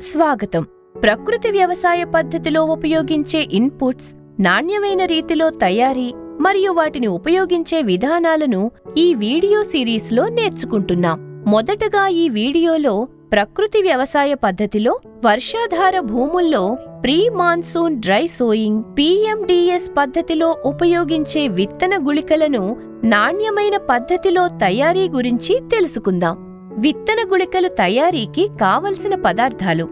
స్వాగతం. ప్రకృతి వ్యవసాయ పద్ధతిలో ఉపయోగించే ఇన్పుట్స్ నాణ్యమైన రీతిలో తయారీ మరియు వాటిని ఉపయోగించే విధానాలను ఈ వీడియో సిరీస్లో నేర్చుకుంటున్నాం. మొదటగా ఈ వీడియోలో ప్రకృతి వ్యవసాయ పద్ధతిలో వర్షాధార భూముల్లో pre monsoon dry sowing PMDS పద్ధతిలో ఉపయోగించే విత్తన గుళికలను నాణ్యమైన పద్ధతిలో తయారీ గురించి తెలుసుకుందాం. విత్తన గుళికలు తయారీకి కావలసిన పదార్థాలు.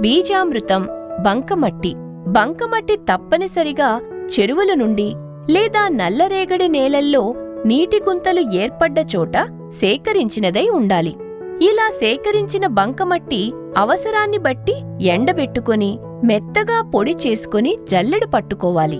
బీజామృతం బంకమట్టి. బంకమట్టి తప్పనిసరిగా చెరువుల నుండి లేదా నల్లరేగడి నేలల్లో నీటి గుంతలు ఏర్పడ్డ చోట సేకరించినదై ఉండాలి. ఇలా సేకరించిన బంకమట్టి అవసరాన్ని బట్టి ఎండబెట్టుకొని మెత్తగా పొడి చేసుకుని జల్లెడు పట్టుకోవాలి.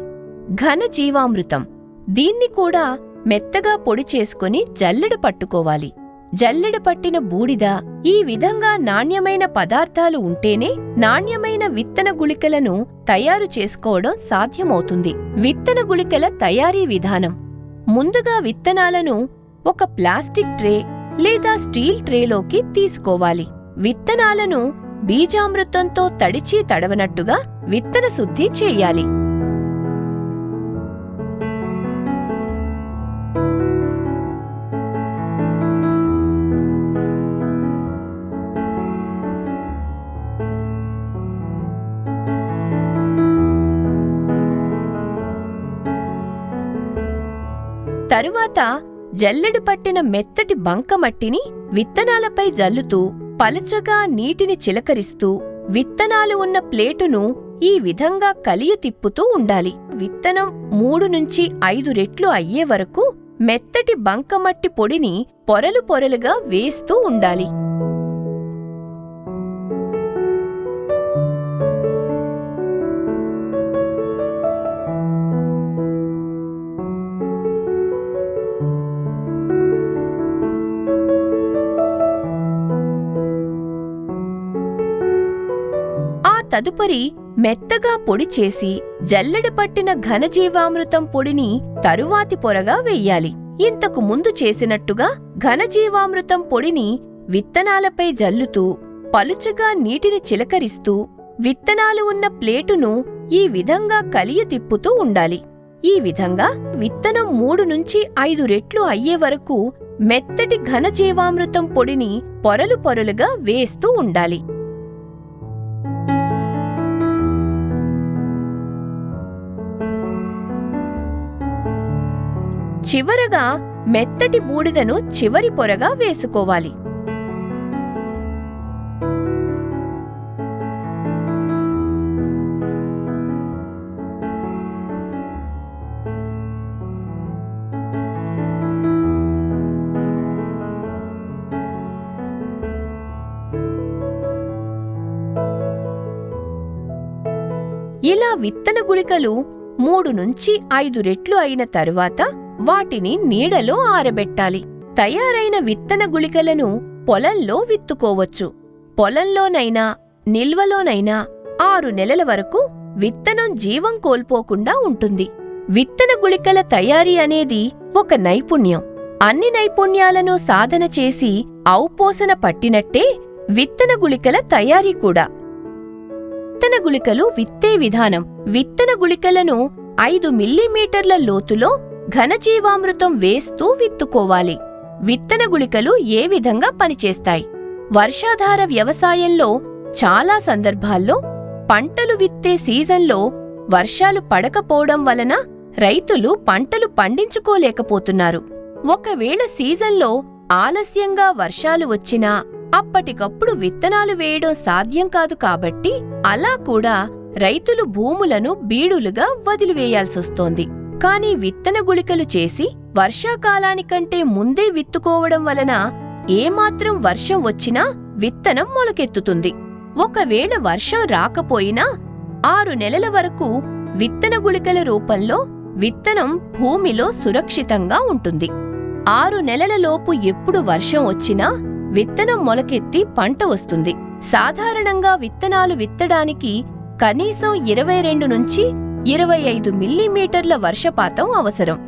ఘన జీవామృతం. దీన్ని కూడా మెత్తగా పొడి చేసుకుని జల్లెడు పట్టుకోవాలి. జల్లెడ పట్టిన బూడిద ఈ విధంగా నాణ్యమైన పదార్థాలు ఉంటేనే నాణ్యమైన విత్తన గుళికలను తయారు చేసుకోవడం సాధ్యమవుతుంది. విత్తన గుళికల తయారీ విధానం. ముందుగా విత్తనాలను ఒక ప్లాస్టిక్ ట్రే లేదా స్టీల్ ట్రేలోకి తీసుకోవాలి. విత్తనాలను బీజామృతంతో తడిచి తడవనట్టుగా విత్తన శుద్ధి చేయాలి. తరువాత జల్లెడు పట్టిన మెత్తటి బంకమట్టిని విత్తనాలపై జల్లుతూ పలచగా నీటిని చిలకరిస్తూ విత్తనాలు ఉన్న ప్లేటును ఈ విధంగా కలియ తిప్పుతూ ఉండాలి. విత్తనం మూడు నుంచి ఐదు రెట్లు అయ్యే వరకు మెత్తటి బంకమట్టి పొడిని పొరలు పొరలుగా వేస్తూ ఉండాలి. తదుపరి మెత్తగా పొడి చేసి జల్లెడ పట్టిన ఘనజీవామృతం పొడిని తరువాతి పొరగా వెయ్యాలి ఇంతకు ముందు చేసినట్టుగా ఘనజీవామృతం పొడిని విత్తనాలపై జల్లుతూ పలుచగా నీటిని చిలకరిస్తూ విత్తనాలు ఉన్న ప్లేటును ఈ విధంగా కలియ తిప్పుతూ ఉండాలి. ఈ విధంగా విత్తనం మూడు నుంచి ఐదు రెట్లు అయ్యే వరకు మెత్తటి ఘనజీవామృతం పొడిని పొరలు పొరలుగా వేస్తూ ఉండాలి. చివరగా మెత్తటి బూడిదను చివరి పొరగా వేసుకోవాలి. ఇలా విత్తన గుళికలు మూడు నుంచి ఐదు రెట్లు అయిన తరువాత వాటిని నీడలో ఆరబెట్టాలి. తయారైన విత్తన గుళికలను పొలంలో విత్తుకోవచ్చు. పొలంలోనైనా నిల్వలోనైనా ఆరు నెలల వరకు విత్తనం జీవం కోల్పోకుండా ఉంటుంది. విత్తన గుళికల తయారీ అనేది ఒక నైపుణ్యం. అన్ని నైపుణ్యాలను సాధన చేసి ఔపోసన పట్టినట్టే విత్తన గుళికల తయారీ కూడా. విత్తన గుళికలు విత్తే విధానం. విత్తన గుళికలను ఐదు మిల్లీమీటర్ల లోతులో ఘనజీవామృతం వేస్తూ విత్తుకోవాలి. విత్తన గుళికలు ఏ విధంగా పనిచేస్తాయి? వర్షాధార వ్యవసాయంలో చాలా సందర్భాల్లో పంటలు విత్తే సీజన్లో వర్షాలు పడకపోవడం వలన రైతులు పంటలు పండించుకోలేకపోతున్నారు. ఒకవేళ సీజన్లో ఆలస్యంగా వర్షాలు వచ్చినా అప్పటికప్పుడు విత్తనాలు వేయడం సాధ్యం కాదు కాబట్టి అలా కూడా రైతులు భూములను బీడులుగా వదిలివేయాల్సొస్తోంది. కాని విత్తన గుళికలు చేసి వర్షాకాలానికంటే ముందే విత్తుకోవడం వలన ఏమాత్రం వర్షం వచ్చినా విత్తనం మొలకెత్తుతుంది. ఒకవేళ వర్షం రాకపోయినా ఆరు నెలల వరకు విత్తన గుళికల రూపంలో విత్తనం భూమిలో సురక్షితంగా ఉంటుంది. ఆరు నెలలలోపు ఎప్పుడు వర్షం వచ్చినా విత్తనం మొలకెత్తి పంట వస్తుంది. సాధారణంగా విత్తనాలు విత్తడానికి కనీసం ఇరవై రెండు నుంచి ఇరవై ఐదు మిల్లీమీటర్ల వర్షపాతం అవసరం.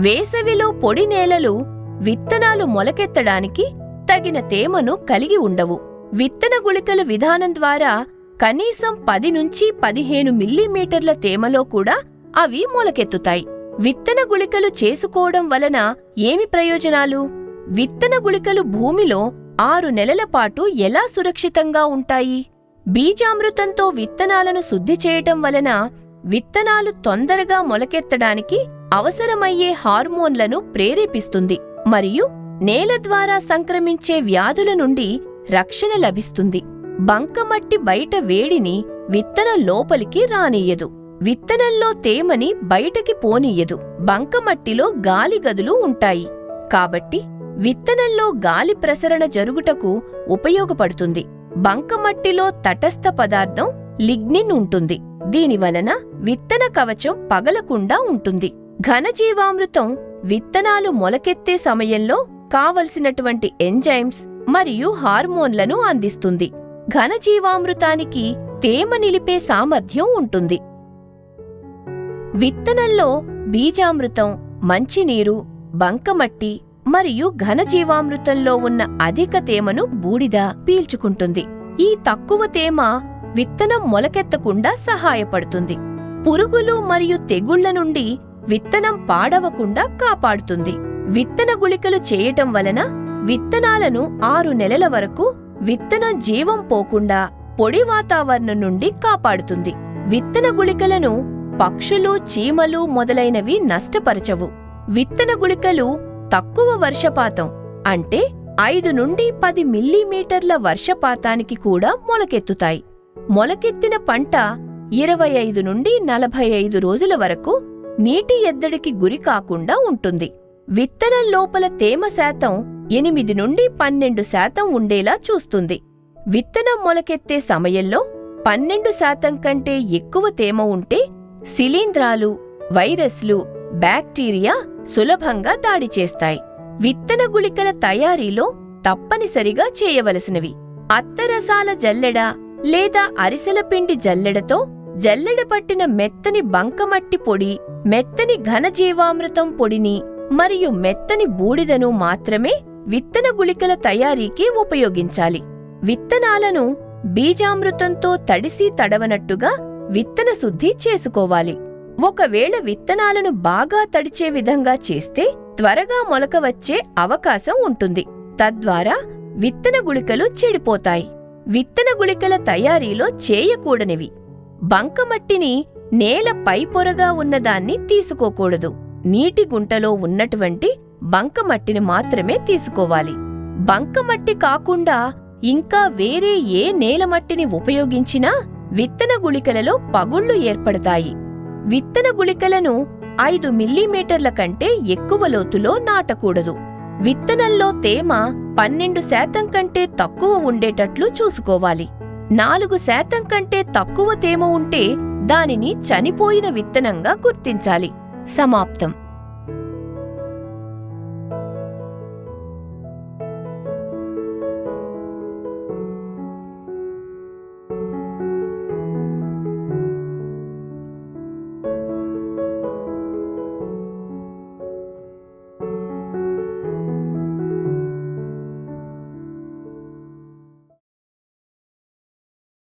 వేసవిలో పొడి నేలలు విత్తనాలు మొలకెత్తడానికి తగిన తేమను కలిగి ఉండవు. విత్తన గుళికల విధానం ద్వారా కనీసం పది నుంచి పదిహేను మిల్లీమీటర్ల తేమలో కూడా అవి మొలకెత్తుతాయి. విత్తన గుళికలు చేసుకోవడం వలన ఏమి ప్రయోజనాలు? విత్తన గుళికలు భూమిలో ఆరు నెలల పాటు ఎలా సురక్షితంగా ఉంటాయి? బీజామృతంతో విత్తనాలను శుద్ధి చేయటం వలన విత్తనాలు తొందరగా మొలకెత్తడానికి అవసరమయ్యే హార్మోన్లను ప్రేరేపిస్తుంది మరియు నేల ద్వారా సంక్రమించే వ్యాధుల నుండి రక్షణ లభిస్తుంది. బంకమట్టి బయట వేడిని విత్తనం లోపలికి రానియ్యదు. విత్తనంలో తేమని బయటకి పోనీయదు బంకమట్టిలో గాలి గదులు ఉంటాయి. కాబట్టి విత్తనంలో గాలి ప్రసరణ జరుగుటకు ఉపయోగపడుతుంది. బంకమట్టిలో తటస్థ పదార్థం లిగ్నిన్ ఉంటుంది. దీనివలన విత్తన కవచం పగలకుండా ఉంటుంది. ఘనజీవామృతం విత్తనాలు మొలకెత్తే సమయంలో కావలసినటువంటి ఎంజైమ్స్ మరియు హార్మోన్లను అందిస్తుంది. ఘనజీవామృతానికి తేమ నిలిపే సామర్థ్యం ఉంటుంది. విత్తనంలో బీజామృతం మంచినీరు బంకమట్టి మరియు ఘనజీవామృతంలో ఉన్న అధిక తేమను బూడిద పీల్చుకుంటుంది. ఈ తక్కువ తేమ విత్తనం మొలకెత్తకుండా సహాయపడుతుంది. పురుగులు మరియు తెగుళ్ళ నుండి విత్తనం పాడవకుండా కాపాడుతుంది. విత్తన గుళికలు చేయటం వలన విత్తనాలను ఆరు నెలల వరకు విత్తనం జీవం పోకుండా పొడి వాతావరణం నుండి కాపాడుతుంది. విత్తన గుళికలను పక్షులు చీమలు మొదలైనవి నష్టపరచవు. విత్తన గుళికలు తక్కువ వర్షపాతం అంటే ఐదు నుండి పది మిల్లీమీటర్ల వర్షపాతానికి కూడా మొలకెత్తుతాయి. మొలకెత్తిన పంట ఇరవై ఐదు నుండి నలభై ఐదు రోజుల వరకు నీటి ఎద్దడికి గురి కాకుండా ఉంటుంది. విత్తనం లోపల తేమ శాతం ఎనిమిది నుండి పన్నెండు శాతం ఉండేలా చూస్తుంది. విత్తనం మొలకెత్తే సమయంలో పన్నెండు శాతం కంటే ఎక్కువ తేమ ఉంటే శిలీంధ్రాలు వైరస్లు బ్యాక్టీరియా సులభంగా దాడి చేస్తాయి. విత్తన గుళికల తయారీలో తప్పనిసరిగా చేయవలసినవి. అత్తరసాల జల్లెడ లేదా అరిసెల పిండి జల్లెడతో జల్లెడ పట్టిన మెత్తని బంకమట్టి పొడి మెత్తని ఘనజీవామృతం పొడిని మరియు మెత్తని బూడిదను మాత్రమే విత్తన గుళికల తయారీకి ఉపయోగించాలి. విత్తనాలను బీజామృతంతో తడిసి తడవనట్టుగా విత్తన శుద్ధి చేసుకోవాలి. ఒకవేళ విత్తనాలను బాగా తడిచే విధంగా చేస్తే త్వరగా మొలక వచ్చే అవకాశం ఉంటుంది. తద్వారా విత్తన గుళికలు చెడిపోతాయి. విత్తన గుళికల తయారీలో చేయకూడనివి. బంకమట్టిని నేల పైపొరగా ఉన్నదాన్ని తీసుకోకూడదు. నీటి గుంటలో ఉన్నటువంటి బంకమట్టిని మాత్రమే తీసుకోవాలి. బంకమట్టి కాకుండా ఇంకా వేరే ఏ నేలమట్టిని ఉపయోగించినా విత్తన గుళికలలో పగుళ్ళు ఏర్పడతాయి. విత్తన గుళికలను ఐదు మిల్లీమీటర్ల కంటే ఎక్కువ లోతులో నాటకూడదు. విత్తనంలో తేమ పన్నెండు శాతం కంటే తక్కువ ఉండేటట్లు చూసుకోవాలి. నాలుగు శాతం కంటే తక్కువ తేమ ఉంటే దానిని చనిపోయిన విత్తనంగా గుర్తించాలి. సమాప్తం.